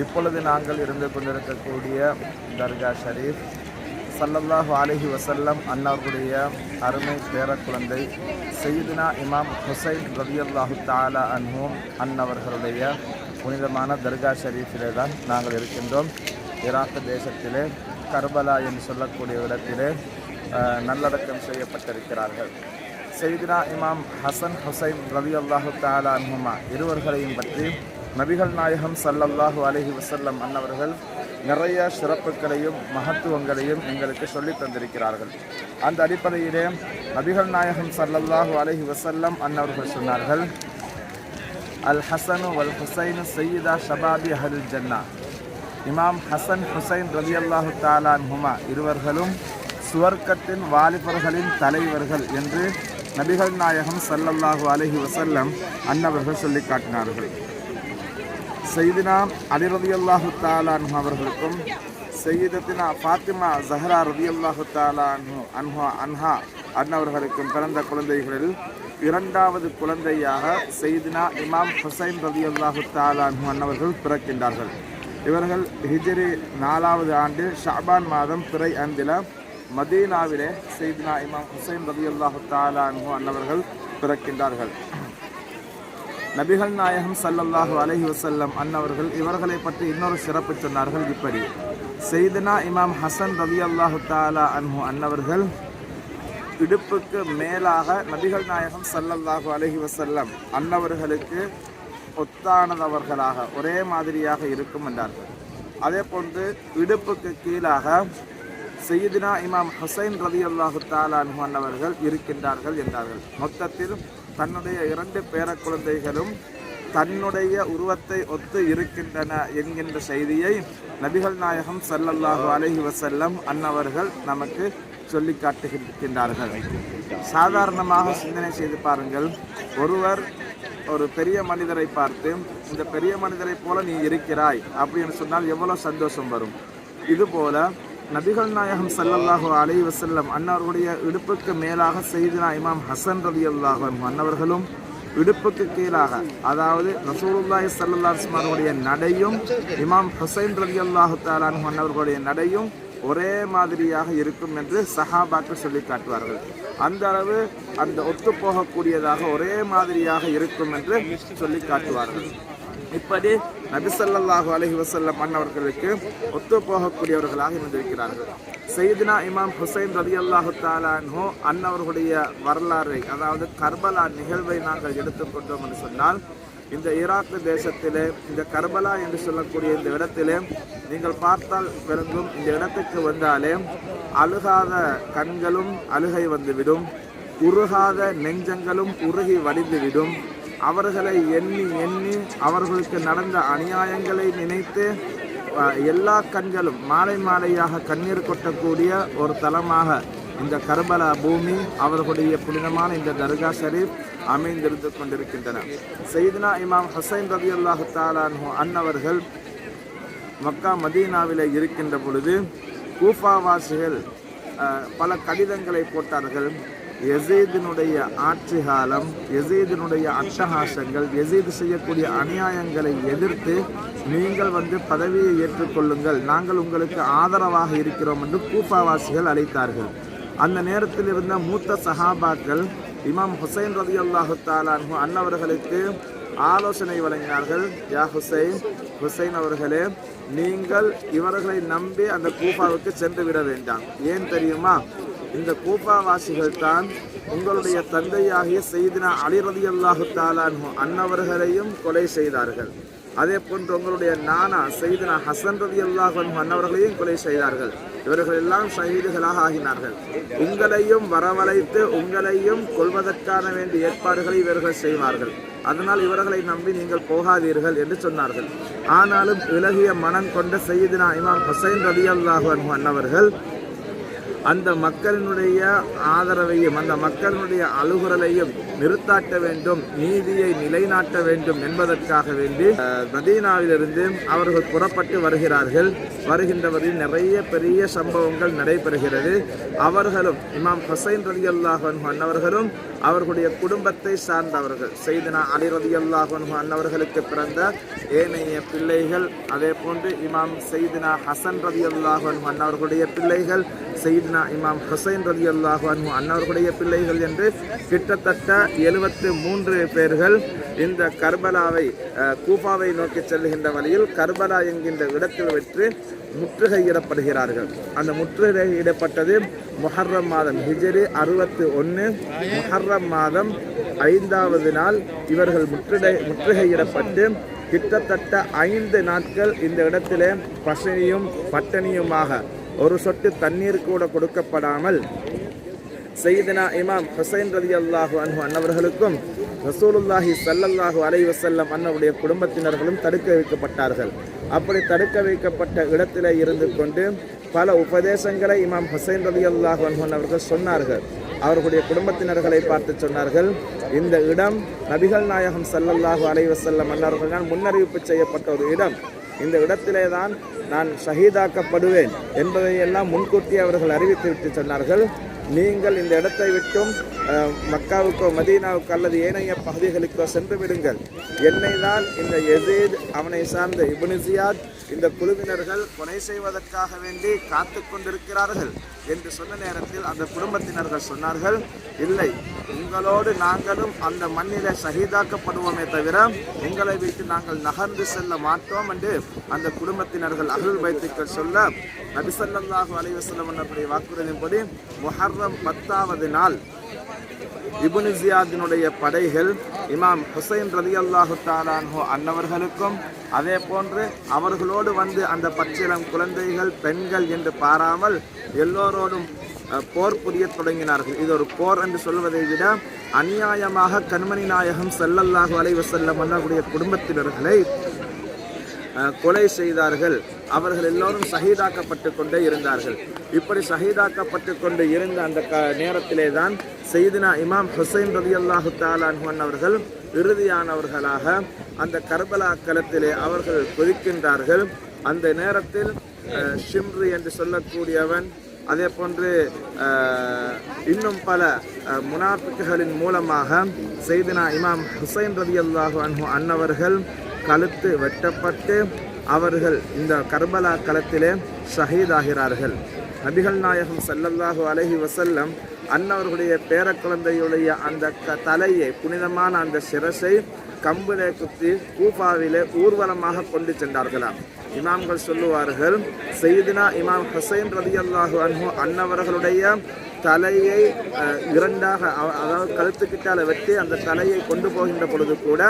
இப்பொழுது நாங்கள் இருந்து கொண்டிருக்கக்கூடிய தர்கா ஷரீஃப் சல்லல்லாஹு அலஹி வசல்லம் அன்னாருடைய அருமை பேரக்குழந்தை செய்தினா இமாம் ஹுசைன் ரவியல்லாஹு தாலா அன்ஹூம் அன்னவர்களுடைய புனிதமான தர்கா ஷரீஃபிலே தான் நாங்கள் இருக்கின்றோம். ஈராக் தேசத்திலே கர்பலா என்று சொல்லக்கூடிய இடத்திலே நல்லடக்கம் செய்யப்பட்டிருக்கிறார்கள். செய்தினா இமாம் ஹசன் ஹுசைன் ரவி அல்லாஹு தாலா அன்ஹுமா இருவர்களையும் பற்றி நபிகள் நாயகம் சல்லல்லாஹு அலஹி வசல்லம் அன்னவர்கள் நிறைய சிறப்புகளையும் மகத்துவங்களையும் எங்களுக்கு சொல்லித் தந்திருக்கிறார்கள். அந்த அடிப்படையிலே நபிகள் நாயகம் சல்லல்லாஹு அலஹி வசல்லம் அன்னவர்கள் சொன்னார்கள் அல் ஹசனு வல் ஹுசைனு சையீதா ஷபாபி அஹல் ஜன்னா. இமாம் ஹசன் ஹுசைன் ரலியல்லாஹு தாலான் ஹுமா இருவர்களும் சுவர்க்கத்தின் வாலிபர்களின் தலைவர்கள் என்று நபிகள் நாயகம் சல்லல்லாஹு அலஹி வசல்லம் அன்னவர்கள் சொல்லி காட்டினார்கள். செய்தினா அலி ரலியல்லாஹு தாலா அன்ஹு அவர்களுக்கும் செய்யதத்தினா ஃபாத்திமா ஜஹரா ரலியல்லாஹு தாலா அன்ஹு அன்ஹா அன்ஹா அன்னவர்களுக்கும் பிறந்த குழந்தைகளில் இரண்டாவது குழந்தையாக செய்தினா இமாம் ஹுசைன் ரலியல்லாஹு தாலா அன்ஹு அன்னவர்கள் பிறக்கின்றார்கள். இவர்கள் ஹிஜ்ரி நாலாவது ஆண்டு ஷாபான் மாதம் பிறை அந்தில மதீனாவிலே செய்தினா இமாம் ஹுசைன் ரலியல்லாஹு தாலா அன்ஹு அன்னவர்கள் பிறக்கின்றார்கள். நபிகள் நாயகம் சல்லல்லாஹு அலஹி வசல்லம் அன்னவர்கள் இவர்களை பற்றி இன்னொரு சிறப்பு சொன்னார்கள் இப்படி. செய்தனா இமாம் ஹசன் ரவி அல்லாஹு தாலா அன்ஹு அன்னவர்கள் இடுப்புக்கு மேலாக நபிகள் நாயகம் சல்லல்லாஹு அலஹி வசல்லம் அன்னவர்களுக்கு ஒத்தானதவர்களாக ஒரே மாதிரியாக இருக்கும் என்றார்கள். அதே போன்று இடுப்புக்கு கீழாக செய்தினா இமாம் ஹுசைன் ரதி அல்லாஹு தாலான்ஹு இருக்கின்றார்கள் என்றார்கள். மொத்தத்தில் தன்னுடைய இரண்டு பேர குழந்தைகளும் தன்னுடைய உருவத்தை ஒத்து இருக்கின்றன என்கின்ற செய்தியை நபிகள் நாயகம் சல்லல்லாஹு அலஹி வசல்லம் அன்னவர்கள் நமக்கு சொல்லி காட்டுகின்றார்கள். சாதாரணமாக சிந்தனை செய்து பாருங்கள். ஒருவர் ஒரு பெரிய மனிதரை பார்த்து இந்த பெரிய மனிதரை போல நீ இருக்கிறாய் அப்படின்னு சொன்னால் எவ்வளவு சந்தோஷம் வரும். இதுபோல நபிகள் நாயகம் சல்லல்லாஹு அலை வசல்லம் அன்னவர்களுடைய இடுப்புக்கு மேலாக செய்தினா இமாம் ஹசன் ரவி அல்லாஹ் அன்னவர்களும் இடுப்புக்கு கீழாக அதாவது ரசூலுல்லாய் ஸல்லல்லாஹு அவர்களுடைய நடையும் இமாம் ஹுசைன் ரவி அல்லாஹு தாலான் அன்னவர்களுடைய நடையும் ஒரே மாதிரியாக இருக்கும் என்று சஹாபாக்கள் சொல்லி காட்டுவார்கள். அந்த அளவு அந்த ஒத்து போகக்கூடியதாக ஒரே மாதிரியாக இருக்கும் என்று சொல்லி காட்டுவார்கள். இப்படி நபிசல்லாஹு அலஹி வசல்லம் அன்னவர்களுக்கு ஒத்து போகக்கூடியவர்களாக இருந்திருக்கிறார்கள். செய்தினா இமாம் ஹுசைன் ரதி அல்லாஹு தாலான்ஹோ அன்னவர்களுடைய வரலாறை அதாவது கர்பலா நிகழ்வை நாங்கள் எடுத்துக்கொண்டோம் என்று சொன்னால் இந்த ஈராக் தேசத்திலே இந்த கர்பலா என்று சொல்லக்கூடிய இந்த இடத்திலே நீங்கள் பார்த்தால் விளங்கும். இந்த இடத்துக்கு வந்தாலே அழுகாத கண்களும் அழுகை வந்துவிடும். உருகாத நெஞ்சங்களும் உருகி வடிந்துவிடும். அவர்களை எண்ணி எண்ணி அவர்களுக்கு நடந்த அநியாயங்களை நினைத்து எல்லா கண்களும் மாலை மாலையாக கண்ணீர் கொட்டக்கூடிய ஒரு தலமாக இந்த கர்பலா பூமி அவர்களுடைய புனிதமான இந்த தர்கா ஷரீப் அமைந்திருந்து கொண்டிருக்கின்றன. செய்தினா இமாம் ஹசைன் ரவி அல்லாஹு தாலான்ஹு அன்னவர்கள் மக்கா மதீனாவில் இருக்கின்ற பொழுது கூஃபாவாசிகள் பல கடிதங்களை போட்டார்கள். எசேதினுடைய ஆட்சி காலம் எசேதினுடைய அட்டகாசங்கள் எசீது செய்யக்கூடிய அநியாயங்களை எதிர்த்து நீங்கள் வந்து பதவியை ஏற்றுக்கொள்ளுங்கள். நாங்கள் உங்களுக்கு ஆதரவாக இருக்கிறோம் என்று கூஃபாவாசிகள் அழைத்தார்கள். அந்த நேரத்தில் இருந்த மூத்த சஹாபாக்கள் இமாம் ஹுசைன் ரதி அல்லாஹு தாலான்ஹு அன்னவர்களுக்கு ஆலோசனை வழங்கினார்கள். யா ஹுசைன் ஹுசைன் அவர்களே நீங்கள் இவர்களை நம்பி அந்த கூஃபாவுக்கு சென்று விட வேண்டாம். ஏன் தெரியுமா? இந்த கூஃபாவாசிகள் தான் உங்களுடைய தந்தையாகிய செய்தினா அலி ரதி அல்லாஹு தாலான்ஹு அன்னவர்களையும் கொலை செய்தார்கள். அதே போன்று உங்களுடைய நானா செய்தினா ஹசன் ரதி அல்லாஹ் அன்னவர்களையும் கொலை செய்தார்கள். இவர்கள் எல்லாம் ஷஹீதுகளாக ஆகினார்கள். உங்களையும் வரவழைத்து உங்களையும் கொள்வதற்கான வேண்டிய ஏற்பாடுகளை இவர்கள் செய்வார்கள். அதனால் இவர்களை நம்பி நீங்கள் போகாதீர்கள் என்று சொன்னார்கள். ஆனாலும் விலகிய மனம் கொண்ட செய்தினா இமாம் ஹசைன் ரதி அல்லாஹ் அன்னவர்கள் அந்த மக்களினுடைய ஆதரவையும் அந்த மக்களினுடைய அழுகுரலையும் நிறுத்தாட்ட வேண்டும் நீதியை நிலைநாட்ட வேண்டும் என்பதற்காக வேண்டி மதீனாவிலிருந்து அவர்கள் புறப்பட்டு வருகிறார்கள். வருகின்றவரில் நிறைய பெரிய சம்பவங்கள் நடைபெறுகிறது. அவர்களும் இமாம் ஹசைன் ரதி அல்லாஹன் அன்னவர்களும் அவர்களுடைய குடும்பத்தை சார்ந்தவர்கள். செய்தனா அலி ரதி அல்லாஹன் அன்னவர்களுக்கு பிறந்த ஏனைய பிள்ளைகள் அதே போன்று இமாம் செய்தினா ஹசன் ரதி அல்லாஹன் அன்னவர்களுடைய பிள்ளைகள் செய்தி செய்தினா இமாம் ஹுசைன் அல்லாஹு அல்லாஹன் அன்னவர்களுடைய பிள்ளைகள் என்று கிட்டத்தட்ட எழுபத்து மூன்று பேர்கள் இந்த கர்பலாவை கூஃபாவை நோக்கி செல்லுகின்ற வழியில் கர்பலா என்கின்ற இடத்தில் வெற்று முற்றுகையிடப்படுகிறார்கள். அந்த முற்றுகையிடப்பட்டது முஹர்ரம் மாதம் ஹிஜரி அறுபத்து ஒன்று முஹர்ரம் மாதம் ஐந்தாவது நாள் இவர்கள் முற்றுகை முற்றுகையிடப்பட்டு கிட்டத்தட்ட ஐந்து நாட்கள் இந்த இடத்திலே பசினியும் பட்டினியுமாக ஒரு சொட்டு தண்ணீர் கூட கொடுக்கப்படாமல் செய்தனா இமாம் ஹுசைன் ரதி அல்லாஹு அன்ஹு அன்னவர்களுக்கும் ரசூலுல்லாஹி சல்லல்லாஹு அலை வசல்லம் அன்னவுடைய குடும்பத்தினர்களும் தடுக்க வைக்கப்பட்டார்கள். அப்படி தடுக்க வைக்கப்பட்ட இடத்திலே இருந்து கொண்டு பல உபதேசங்களை இமாம் ஹுசைன் ரதி அல்லாஹு அன்ஹு அவர்கள் சொன்னார்கள். அவர்களுடைய குடும்பத்தினர்களை பார்த்து சொன்னார்கள் இந்த இடம் நபிகள் நாயகம் ஸல்லல்லாஹு அலைஹி அன்னவர்கள் தான் முன்னறிவிப்பு செய்யப்பட்ட ஒரு இடம். இந்த இடத்திலே தான் நான் ஷஹீதாக்கப்படுவேன் என்பதை எல்லாம் முன்கூட்டி அவர்கள் அறிவித்துவிட்டு சொன்னார்கள். நீங்கள் இந்த இடத்தை விட்டும் மக்காவுக்கோ மதீனாவுக்கோ அல்லது ஏனைய பகுதிகளுக்கோ சென்று விடுங்கள். என்னை தான் இந்த எசீத் அவனை சார்ந்த இபுனிசியாத் இந்த குழுவினர்கள் கொலை செய்வதற்காக வேண்டி காத்து கொண்டிருக்கிறார்கள் என்று சொன்ன நேரத்தில் அந்த குடும்பத்தினர்கள் சொன்னார்கள் இல்லை உங்களோடு நாங்களும் அந்த மண்ணிலே சகிதாக்கப்படுவோமே தவிர உங்களை விட்டு நாங்கள் நகர்ந்து செல்ல மாட்டோம் என்று அந்த குடும்பத்தினர்கள் அருள் வைத்துக்கள் சொல்ல நபிசல்லாஹு அலைவசல்லம் வஸல்லம் வாக்குறுதியின்படி முஹர்ரம் பத்தாவது நாள் இப்னு ஜியாதினுடைய படைகள் இமாம் ஹுசைன் ரதி அல்லாஹு தாலான்ஹோ அன்னவர்களுக்கும் அதே போன்று அவர்களோடு வந்து அந்த பச்சிலம் குழந்தைகள் பெண்கள் என்று பாராமல் எல்லோரோடும் அஹ், போர் புரிய தொடங்கினார்கள். இது ஒரு போர் என்று சொல்வதை விட அநியாயமாக கண்மணி நாயகம் செல்லல்லாஹு அலைவசல்லம் வஸல்லம் குடும்பத்தினர்களை அஹ், கொலை செய்தார்கள். அவர்கள் எல்லோரும் சகிதாக்கப்பட்டு கொண்டே இருந்தார்கள். இப்படி ஷஹீதாக்கப்பட்டு கொண்டு இருந்த அந்த க நேரத்திலே தான் செய்தினா இமாம் ஹுசைன் ரதி அல்லாஹு தாலான்ஹன் அவர்கள் இறுதியானவர்களாக அந்த கர்பலா களத்திலே அவர்கள் கொதிக்கின்றார்கள். அந்த நேரத்தில் ஷிம்ரி என்று சொல்லக்கூடியவன் அதே போன்று இன்னும் பல அஹ், முனாஃபிக்குகளின் மூலமாக செய்தினா இமாம் ஹுசைன் ரதி அல்லாஹு அன்ஹு அன்னவர்கள் கழுத்து வெட்டப்பட்டு அவர்கள் இந்த கர்பலா களத்திலே ஷஹீதாகிறார்கள். நபிகள் நாயகம் சல்லல்லாஹு அலஹி வசல்லம் அன்னவர்களுடைய பேரக்குழந்தையுடைய அந்த க தலையை புனிதமான அந்த சிரசை கம்பிலே குத்தி கூஃபாவிலே ஊர்வலமாக கொண்டு சென்றார்களாம். இமாம்கள் சொல்லுவார்கள் செய்தினா இமாம் ஹுசைன் ரலியல்லாஹு அன்ஹு அன்னவர்களுடைய தலையை இரண்டாக அதாவது கழுத்துக்கிட்டால வெட்டி அந்த தலையை கொண்டு போகின்ற பொழுது கூட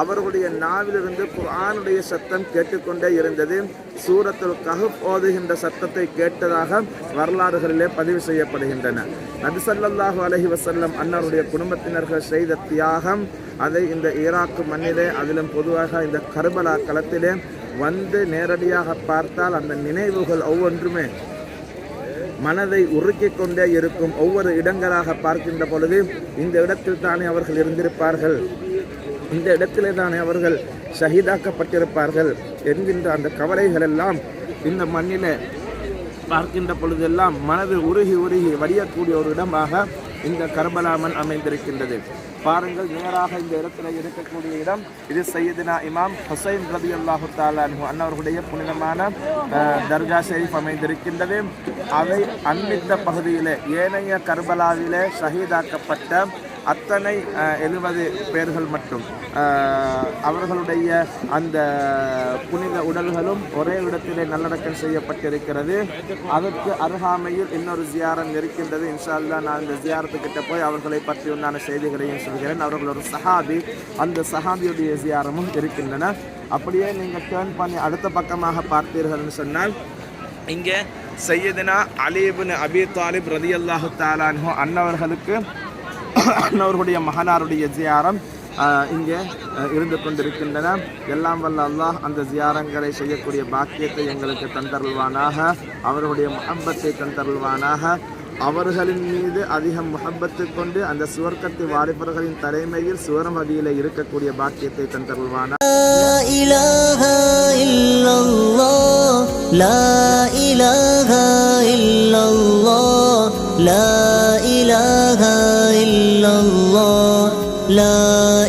அவர்களுடைய நாவிலிருந்து குரானுடைய சத்தம் கேட்டுக்கொண்டே இருந்தது. சூரத்தில் கஹப் ஓதுகின்ற சத்தத்தை கேட்டதாக வரலாறுகளிலே பதிவு செய்யப்படுகின்றன. நபிசல்லாஹு அலஹி வசல்லம் அன்னாருடைய குடும்பத்தினர்கள் செய்த தியாகம் அதை இந்த ஈராக்கு மண்ணிலே அதிலும் பொதுவாக இந்த கர்பலா களத்திலே வந்து நேரடியாக பார்த்தால் அந்த நினைவுகள் ஒவ்வொன்றுமே மனதை உருக்கிக் கொண்டே இருக்கும் ஒவ்வொரு இடங்களாக பார்க்கின்ற பொழுது இந்த இடத்தில் தானே அவர்கள் இருந்திருப்பார்கள்? இந்த இடத்திலே தானே அவர்கள் ஷஹீதாக்கப்பட்டிருப்பார்கள் என்கின்ற அந்த கவலைகள் எல்லாம் இந்த மண்ணில பார்க்கின்ற பொழுதெல்லாம் மனது உருகி உருகி வடியக்கூடிய ஒரு இடமாக இந்த கர்பலாமன் அமைந்திருக்கின்றது. பாருங்கள் நேராக இந்த இடத்துல இருக்கக்கூடிய இடம். இது சையதுனா இமாம் ஹுசைன் ரபி அல்லாஹு தாலானு அன்னவர்களுடைய புனிதமான தர்கா ஷெரீஃப் அமைந்திருக்கின்றது. அவை அண்மித்த பகுதியிலே ஏனைய கர்பலாவிலே ஷஹீதாக்கப்பட்ட அத்தனை எழுபது பேர்கள் மட்டும். அவர்களுடைய அந்த புனித உடல்களும் ஒரே இடத்திலே நல்லடக்கம் செய்யப்பட்டிருக்கிறது. அதற்கு அருகாமையில் இன்னொரு ஜியாரம் இருக்கின்றது. இன்ஷால்லா நான் இந்த ஜியாரத்துக்கிட்ட போய் அவர்களை பற்றி உண்டான செய்திகளையும் சொல்கிறேன். அவர்கள் ஒரு சஹாபி. அந்த சஹாபியுடைய ஜியாரமும் இருக்கின்றன. அப்படியே நீங்கள் டேர்ன் பண்ணி அடுத்த பக்கமாக பார்த்தீர்கள்னு சொன்னால் இங்கே சையதுனா அலிபின் அபி தாலிப் ரதி அல்லாஹு தாலான்ஹோ அன்னவர்களுக்கு அவர்களுடைய மகனாருடைய ஜியாரம் இங்கே இருந்து கொண்டிருக்கின்றன. எல்லாம் வல்ல அல்லாஹ் அந்த ஜியாரங்களை செய்யக்கூடிய பாக்கியத்தை எங்களுக்கு தந்தருள்வானாக. அவர்களுடைய முகம்பத்தை தந்தருள்வானாக. அவர்களின் மீது அதிகம் முகம்பத்து கொண்டு அந்த சுவர்க்கத்து வாரிபர்களின் தலைமையில் சுவரமதியில் இருக்கக்கூடிய பாக்கியத்தை தந்தருள்வானா இலக இல்லல்லா லா இலக love